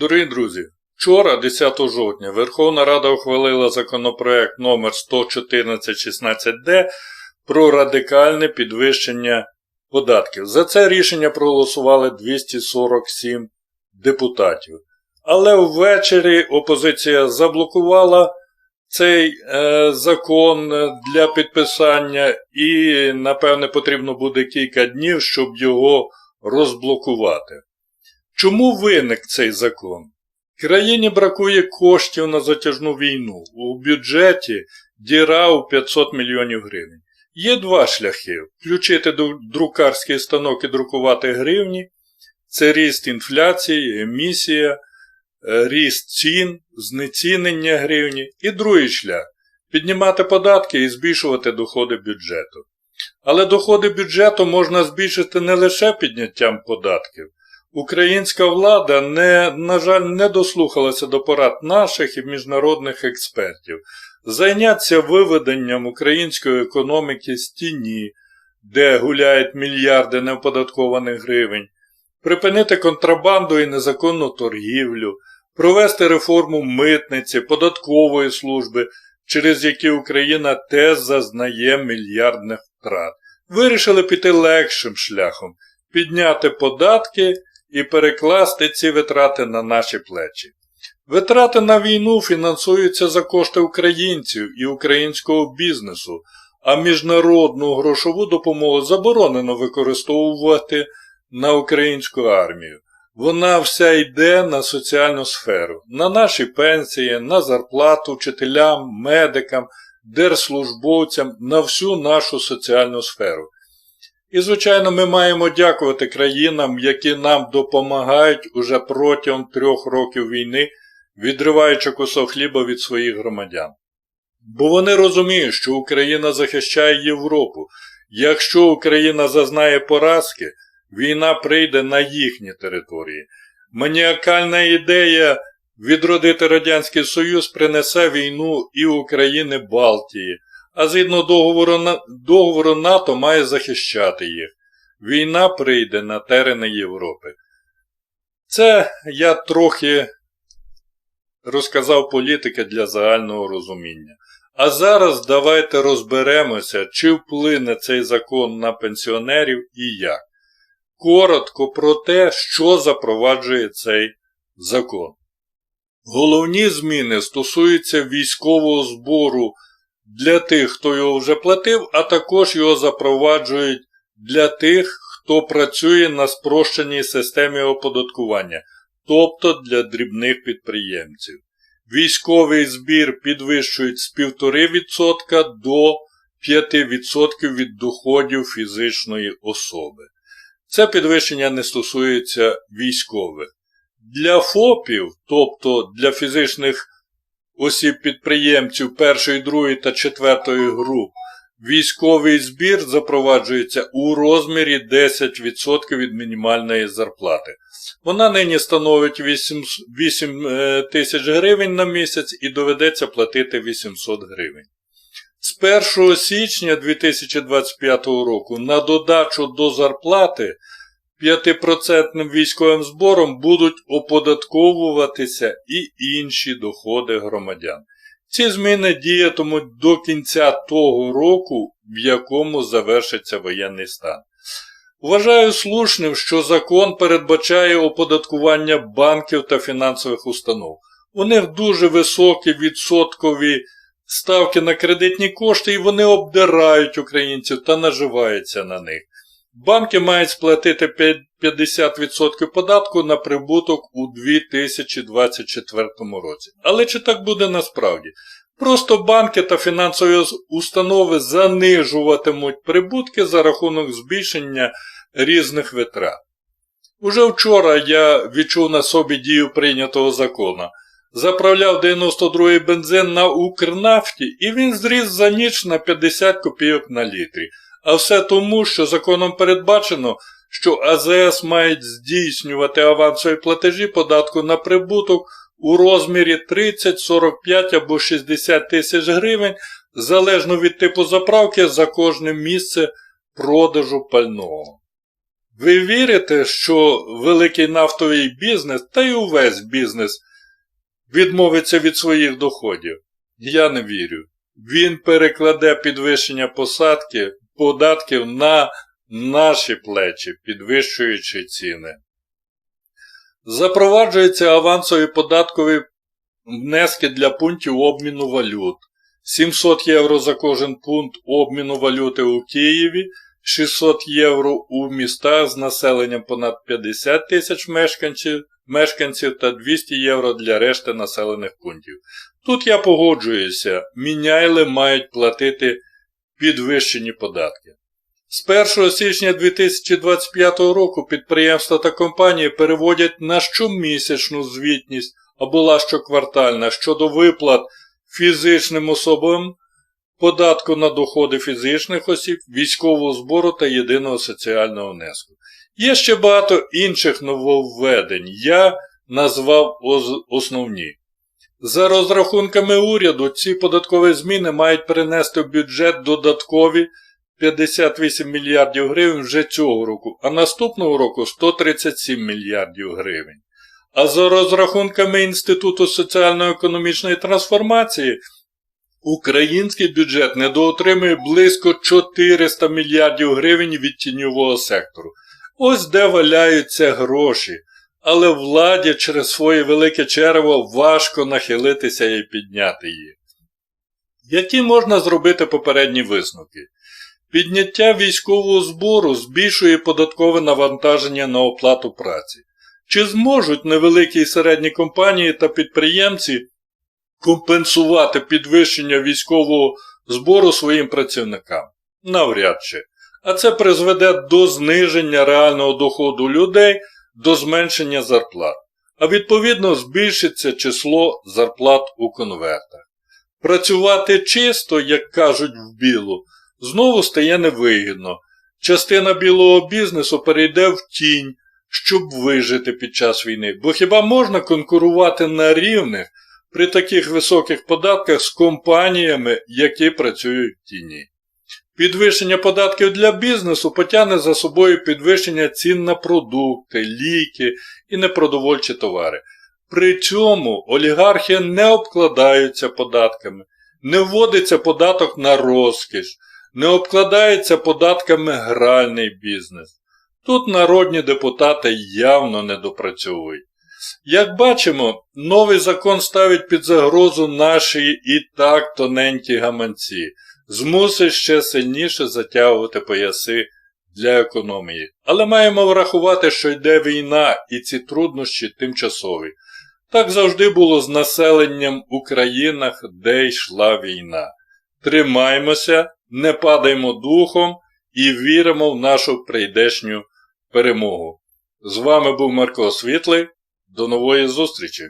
Дорогі друзі, вчора, 10 жовтня, Верховна Рада ухвалила законопроект номер 11416Д про радикальне підвищення податків. За це рішення проголосували 247 депутатів. Але ввечері опозиція заблокувала цей е, закон для підписання, і, напевне, потрібно буде кілька днів, щоб його розблокувати. Чому виник цей закон? Країні бракує коштів на затяжну війну. У бюджеті діра у 500 мільйонів гривень. Є два шляхи: включити друкарський станок і друкувати гривні. Це ріст інфляції, емісія, е, ріст цін, знецінення гривні. І другий шлях піднімати податки і збільшувати доходи бюджету. Але доходи бюджету можна збільшити не лише підняттям податків. Українська влада, не, на жаль, не дослухалася до порад наших і міжнародних експертів. Зайнятися виведенням української економіки з тіні, де гуляють мільярди неоподаткованих гривень, припинити контрабанду і незаконну торгівлю, провести реформу митниці, податкової служби, через які Україна теж зазнає мільярдних втрат. Вирішили піти легшим шляхом підняти податки і перекласти ці витрати на наші плечі. Витрати на війну фінансуються за кошти українців і українського бізнесу, а міжнародну грошову допомогу заборонено використовувати на українську армію. Вона вся йде на соціальну сферу, на наші пенсії, на зарплату вчителям, медикам, держслужбовцям, на всю нашу соціальну сферу. І, звичайно, ми маємо дякувати країнам, які нам допомагають уже протягом трьох років війни, відриваючи кусок хліба від своїх громадян. Бо вони розуміють, що Україна захищає Європу. Якщо Україна зазнає поразки, війна прийде на їхні території. Маніакальна ідея відродити Радянський Союз принесе війну і України Балтії, а згідно договору, договору НАТО має захищати їх. Війна прийде на терени Європи. Це я трохи розказав політики для загального розуміння. А зараз давайте розберемося, чи вплине цей закон на пенсіонерів і як. Коротко про те, що запроваджує цей закон. Головні зміни стосуються військового збору для тих, хто його вже платив, а також його запроваджують для тих, хто працює на спрощеній системі оподаткування, тобто для дрібних підприємців. Військовий збір підвищують з 1,5% до 5% від доходів фізичної особи. Це підвищення не стосується військових. Для ФОПів, тобто для фізичних осіб-підприємців першої, другої та четвертої груп, військовий збір запроваджується у розмірі 10% від мінімальної зарплати. Вона нині становить 8, 8 е, тисяч гривень на місяць і доведеться платити 800 гривень. З 1 січня 2025 року на додачу до зарплати 5% військовим збором будуть оподатковуватися і інші доходи громадян. Ці зміни діятимуть до кінця того року, в якому завершиться воєнний стан. Вважаю слушним, що закон передбачає оподаткування банків та фінансових установ. У них дуже високі відсоткові ставки на кредитні кошти і вони обдирають українців та наживаються на них. Банки мають сплатити 50% податку на прибуток у 2024 році. Але чи так буде насправді? Просто банки та фінансові установи занижуватимуть прибутки за рахунок збільшення різних витрат. Уже вчора я відчув на собі дію прийнятого закону. Заправляв 92-й бензин на Укрнафті і він зріс за ніч на 50 копійок на літрі. А все тому, що законом передбачено, що АЗС мають здійснювати авансові платежі податку на прибуток у розмірі 30, 45 або 60 тисяч гривень, залежно від типу заправки за кожне місце продажу пального. Ви вірите, що великий нафтовий бізнес та й увесь бізнес відмовиться від своїх доходів? Я не вірю. Він перекладе підвищення посадки, податків на наші плечі, підвищуючи ціни. Запроваджуються авансові податкові внески для пунктів обміну валют. 700 євро за кожен пункт обміну валюти у Києві, 600 євро у містах з населенням понад 50 тисяч мешканців, мешканців та 200 євро для решти населених пунктів. Тут я погоджуюся, міняйли мають платити підвищені податки. З 1 січня 2025 року підприємства та компанії переводять на щомісячну звітність а була щоквартальна щодо виплат фізичним особам, податку на доходи фізичних осіб, військового збору та єдиного соціального внеску. Є ще багато інших нововведень, я назвав основні. За розрахунками уряду, ці податкові зміни мають принести в бюджет додаткові 58 мільярдів гривень вже цього року, а наступного року 137 мільярдів гривень. А за розрахунками Інституту соціально-економічної трансформації, український бюджет недоотримує близько 400 мільярдів гривень від тіньового сектору. Ось де валяються гроші, але владі через своє велике черево важко нахилитися і підняти їх. Які можна зробити попередні висновки? Підняття військового збору збільшує податкове навантаження на оплату праці. Чи зможуть невеликі і середні компанії та підприємці компенсувати підвищення військового збору своїм працівникам? Навряд чи. А це призведе до зниження реального доходу людей, до зменшення зарплат. А відповідно збільшиться число зарплат у конвертах. Працювати чисто, як кажуть в білу, знову стає невигідно. Частина білого бізнесу перейде в тінь, щоб вижити під час війни. Бо хіба можна конкурувати на рівних при таких високих податках з компаніями, які працюють в тіні? Підвищення податків для бізнесу потягне за собою підвищення цін на продукти, ліки і непродовольчі товари. При цьому олігархи не обкладаються податками, не вводиться податок на розкіш, не обкладається податками гральний бізнес. Тут народні депутати явно не допрацьовують. Як бачимо, новий закон ставить під загрозу наші і так тоненькі гаманці, змусить ще сильніше затягувати пояси для економії. Але маємо врахувати, що йде війна і ці труднощі тимчасові. Так завжди було з населенням у країнах, де йшла війна. Тримаймося, не падаймо духом і віримо в нашу прийдешню перемогу. З вами був Марко Світлий. До нової зустрічі!